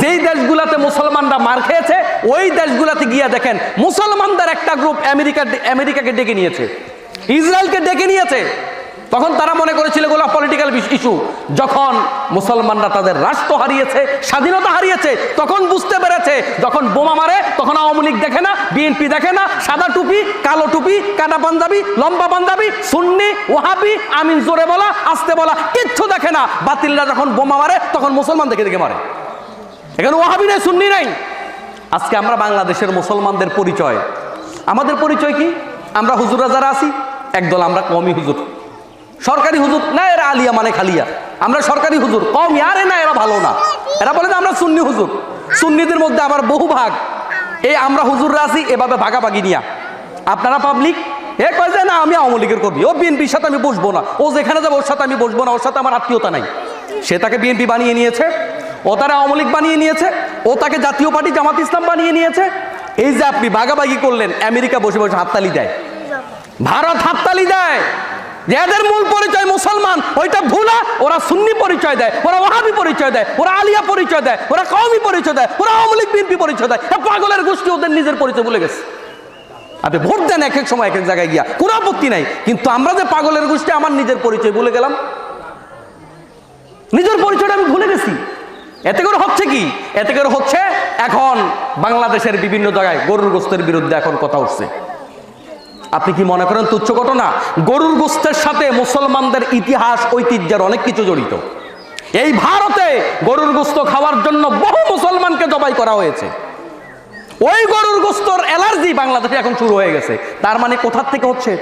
যেই দেশগুলাতে মুসলমানরা মার খেয়েছে, ওই দেশগুলাতে গিয়ে দেখেন, মুসলমানদের একটা গ্রুপ আমেরিকা আমেরিকাকে ডেকে নিয়েছে। ইসরায়েলকে ডেকে নিয়েছে। তখন তারা মনে করেছিল এগুলো পলিটিক্যাল ইস্যু যখন মুসলমানরা তাদের রাষ্ট্র হারিয়েছে, স্বাধীনতা হারিয়েছে, তখন বুঝতে পেরেছে, যখন বোমা মারে, তখন আওয়ামী লীগ দেখে না বিএনপি দেখে না, সাদা টুপি, কালো টুপি, কাটা পাঞ্জাবি, লম্বা পাঞ্জাবি, সুন্নি ওহাবি আমিন জোরে বলা, আস্তে বলা, কিচ্ছু দেখে না। বাতিলরা যখন বোমা মারে, তখন মুসলমান দেখে দেখে মারে। এখানে ওহাবি নাই, সুন্নি নাই। আজকে আমরা বাংলাদেশের মুসলমানদের পরিচয়। আমাদের পরিচয় কি? আমরা হুজুরা যারা আছি, একদল আমরা কমই হুজুর। সরকারি হুজুর না, এরা আলিয়া মানে খালিয়া। আমরা সরকারি হুজুর কম আরে না, এরা ভালো না। এরা বলে আমরা সুন্নি হুজুর। সুন্নিদের মধ্যে আবার বহু ভাগ। এই আমরা হুজুররা আছি, এভাবে ভাগাভাগি নিয়া। আপনারা পাবলিক এ কয় যে, না, আমি আওয়ামী লীগের কর্মী। ও বিএনপির সাথে আমি বসবো না। ও যেখানে যাব, ওর সাথে আমি বসবো না। ওর সাথে আমার আত্মীয়তা নাই। সে তাকে বিএনপি বানিয়ে নিয়েছে। ও তারা আওয়ামী লীগ বানিয়ে নিয়েছে, ও তাকে জাতীয় পার্টি জামাত ইসলাম বানিয়ে নিয়েছে। এই যে আপনি বাগাবাগি করলেন, আমেরিকা বসে বসে হাততালি দেয়। ভারত হাততালি দেয়। যে এদের মূল পরিচয় মুসলমান, ওইটা ভুলা, ওরা সুন্নি পরিচয় দেয়, ওরা ওহাবি পরিচয় দেয়, ওরা আলিয়া পরিচয় দেয়, ওরা কওমি পরিচয় দেয়, ওরা আওয়ামী লীগ বিএনপি পরিচয় দেয়। পাগলের গোষ্ঠী ওদের নিজের পরিচয় ভুলে গেছে। আপনি ভোট দেন এক এক সময়, এক এক জায়গায় গিয়া। কোনো আপত্তি নাই। কিন্তু আমরা যে পাগলের গোষ্ঠী, আমার নিজের পরিচয় ভুলে গেলাম। নিজের পরিচয়টা আমি ভুলে গেছি। এতে করে হচ্ছে কি? এতে করে হচ্ছে এখন বাংলাদেশের বিভিন্ন জায়গায় গরুর গোস্তের বিরুদ্ধে এখন কথা উঠছে। আপনি কি মনে করেন তুচ্ছ ঘটনা? গরুর গোস্তের সাথে মুসলমানদের ইতিহাস, ঐতিহ্যের অনেক কিছু জড়িত। এই ভারতে গরুর গোস্ত খাওয়ার জন্য বহু মুসলমানকে জবাই করা হয়েছে। ওই গরুর গোস্তর অ্যালার্জি বাংলাদেশে এখন শুরু হয়ে গেছে। তার মানে কোথার থেকে হচ্ছে?